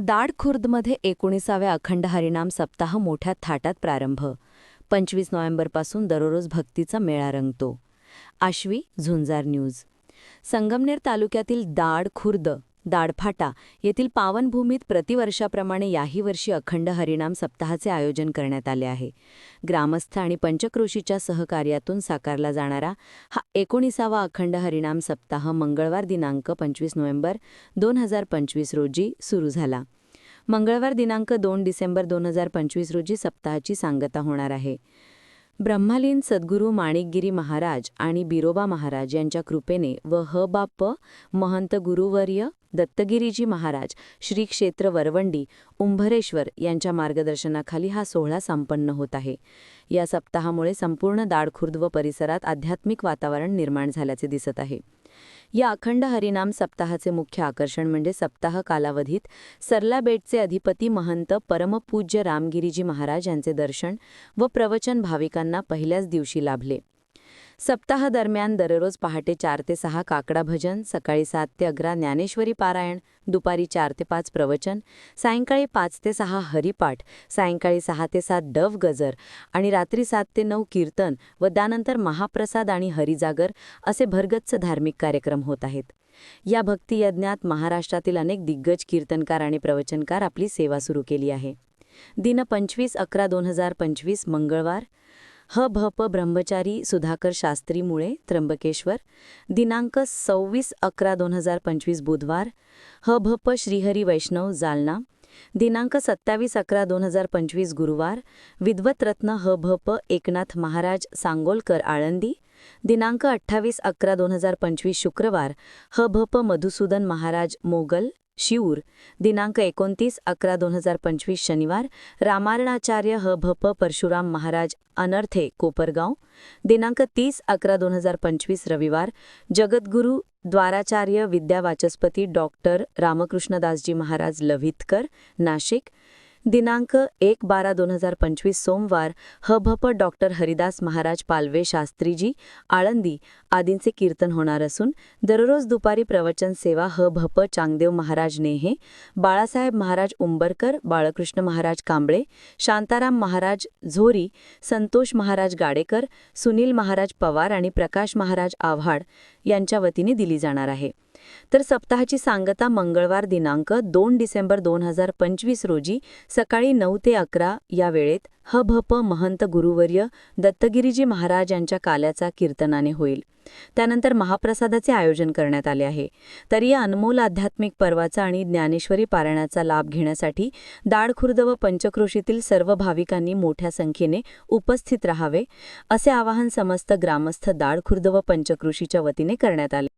दाडखुर्दमध्ये एकोणीसाव्या अखंड हरिनाम सप्ताह मोठ्या थाटात प्रारंभ. पंचवीस नोव्हेंबरपासून दररोज भक्तीचा मेळा रंगतो. आश्वी झुंजार न्यूज. संगमनेर तालुक्यातील दाड खुर्द दाडफाटा येथील पावनभूमीत प्रतिवर्षाप्रमाणे याही वर्षी अखंड हरिणाम सप्ताहाचे आयोजन करण्यात आले आहे. ग्रामस्थ आणि पंचक्रोशीच्या सहकार्यातून साकारला जाणारा हा एकोणीसावा अखंड हरिणाम सप्ताह मंगळवार दिनांक पंचवीस नोव्हेंबर दोन हजार पंचवीस रोजी सुरू झाला. मंगळवार दिनांक दोन डिसेंबर दोन हजार पंचवीस रोजी सप्ताहाची सांगता होणार आहे. ब्रह्मालीन सद्गुरू माणिकगिरी महाराज आणि बिरोबा महाराज यांच्या कृपेने व ह बाप महंत गुरुवर्य दत्तगिरीजी महाराज श्री क्षेत्र वरवंडी उंभरेश्वर यांच्या मार्गदर्शनाखाली हा सोहळा संपन्न होत आहे. या सप्ताहामुळे संपूर्ण दाडखुर्द व परिसरात आध्यात्मिक वातावरण निर्माण झाल्याचे दिसत आहे. या अखंड हरिनाम सप्ताहाचे मुख्य आकर्षण म्हणजे सप्ताह कालावधीत सरला बेटचे अधिपती महंत परमपूज्य रामगिरीजी महाराज यांचे दर्शन व प्रवचन भाविकांना पहिल्याच दिवशी लाभले. सप्ताह दरम्यान दररोज पहाटे चार ते सहा काकडा भजन सकाळी सात ते अकरा ज्ञानेश्वरी पारायण दुपारी चार ते पाच प्रवचन सायंकाळी पाच ते सहा हरिपाठ सायंकाळी सहा ते सात डव गजर आणि रात्री सात ते नऊ कीर्तन व त्यानंतर महाप्रसाद आणि हरिजागर असे भरगच्च धार्मिक कार्यक्रम होत आहेत. या भक्तियज्ञात महाराष्ट्रातील अनेक दिग्गज कीर्तनकार आणि प्रवचनकार आपली सेवा सुरू केली आहे. दिन पंचवीस अकरा दोन हजार पंचवीस मंगळवार ह भ प ब्रह्मचारी सुधाकर शास्त्री मुळे त्र्यंबकेश्वर दिनांक सव्वीस अकरा दोन हजार पंचवीस बुधवार ह भ प श्रीहरी वैष्णव जालना दिनांक सत्तावीस अकरा दोन हजार पंचवीस गुरुवार विद्वतरत्न ह भ प एकनाथ महाराज सांगोलकर आळंदी दिनांक अठ्ठावीस अकरा दोन हजार पंचवीस शुक्रवार ह भ प मधुसूदन महाराज मोगल शिऊर दिनांक एकोणतीस अकरा दोन हजार पंचवीस शनिवार रामारणाचार्य ह. भ. प. परशुराम महाराज अनर्थे कोपरगाव दिनांक तीस अकरा दोन हजार पंचवीस रविवार जगद्गुरू द्वाराचार्य विद्यावाचस्पती डॉक्टर रामकृष्णदासजी महाराज लव्हितकर नाशिक दिनांक एक बारा दोन हजार पंचवीस सोमवार ह भप डॉक्टर हरिदास महाराज पालवे शास्त्रीजी आळंदी आदींचे कीर्तन होणार असून दररोज दुपारी प्रवचन सेवा ह भप चांगदेव महाराज नेहे बाळासाहेब महाराज उंबरकर बाळकृष्ण महाराज कांबळे शांताराम महाराज झोरी संतोष महाराज गाडेकर सुनील महाराज पवार आणि प्रकाश महाराज आव्हाड यांच्या वतीने दिली जाणार आहे. तर सप्ताहाची सांगता मंगळवार दिनांक दोन डिसेंबर दोन हजार पंचवीस रोजी सकाळी नऊ ते अकरा या वेळेत ह भ प महंत गुरुवर्य दत्तगिरीजी महाराज यांच्या काल्याचा कीर्तनाने होईल. त्यानंतर महाप्रसादाचे आयोजन करण्यात आले आहे. तर या अनमोल आध्यात्मिक पर्वाचा आणि ज्ञानेश्वरी पारायणाचा लाभ घेण्यासाठी दाडखुर्द व पंचक्रोशीतील सर्व भाविकांनी मोठ्या संख्येने उपस्थित राहावे असे आवाहन समस्त ग्रामस्थ दाडखुर्द व पंचक्रोशीच्या वतीने करण्यात आले.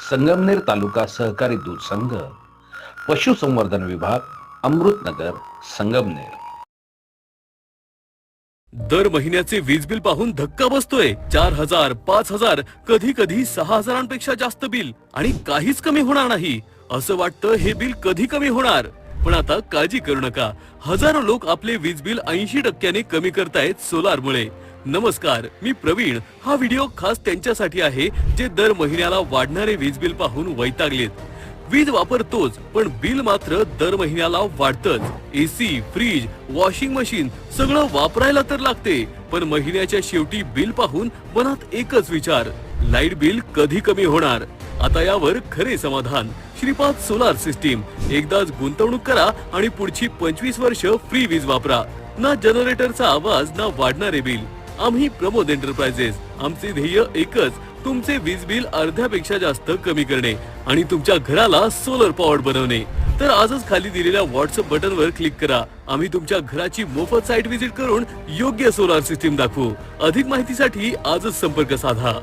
संगमनेर तालुका सहकारी दूध संघ पशुसंवर्धन विभाग अमृतनगर संगमनेर. दर महिन्याचे वीज बिल पाहून धक्का बसतोय. चार हजार पाच हजार कधी कधी सहा हजारांपेक्षा जास्त बिल आणि काहीच कमी होणार नाही. असं वाटतं हे बिल कधी कमी होणार? पण आता काळजी करू नका. हजारो लोक आपले वीज बिल ऐंशी टक्क्याने कमी करतायत सोलार मुळे नमस्कार मी प्रवीण. हा व्हिडिओ खास त्यांच्यासाठी आहे जे दर महिन्याला वाढणारे वीज बिल पाहून वैतागलेत. वीज वापरतोच पण बिल मात्र दर महिन्याला वाढतच. एसी फ्रीज वॉशिंग मशीन सगळं वापरायला तर लागते पण महिन्याच्या शेवटी बिल पाहून मनात एकच विचार लाइट बिल कधी कमी होणार? आता यावर खरे समाधान. Shripad solar system. एकदाच गुंतवणूक करा आणि पुढची पंचवीस वर्ष फ्री वीज वापरा. ना जनरेटरचा आवाज ना वाढणारे बिल. आम्ही प्रमोद एंटरप्राइजेस आमचे ध्येय एकच तुमचे वीज बिल अर्ध्यापेक्षा जास्त कमी करणे आणि तुमच्या घराला सोलर पॉवर बनवणे. तर आजच खाली दिलेल्या व्हॉट्सअप बटनवर क्लिक करा. आम्ही तुमच्या घराची मोफत साईट व्हिजिट करून योग्य सोलार सिस्टीम दाखवू. अधिक माहितीसाठी आजच संपर्क साधा.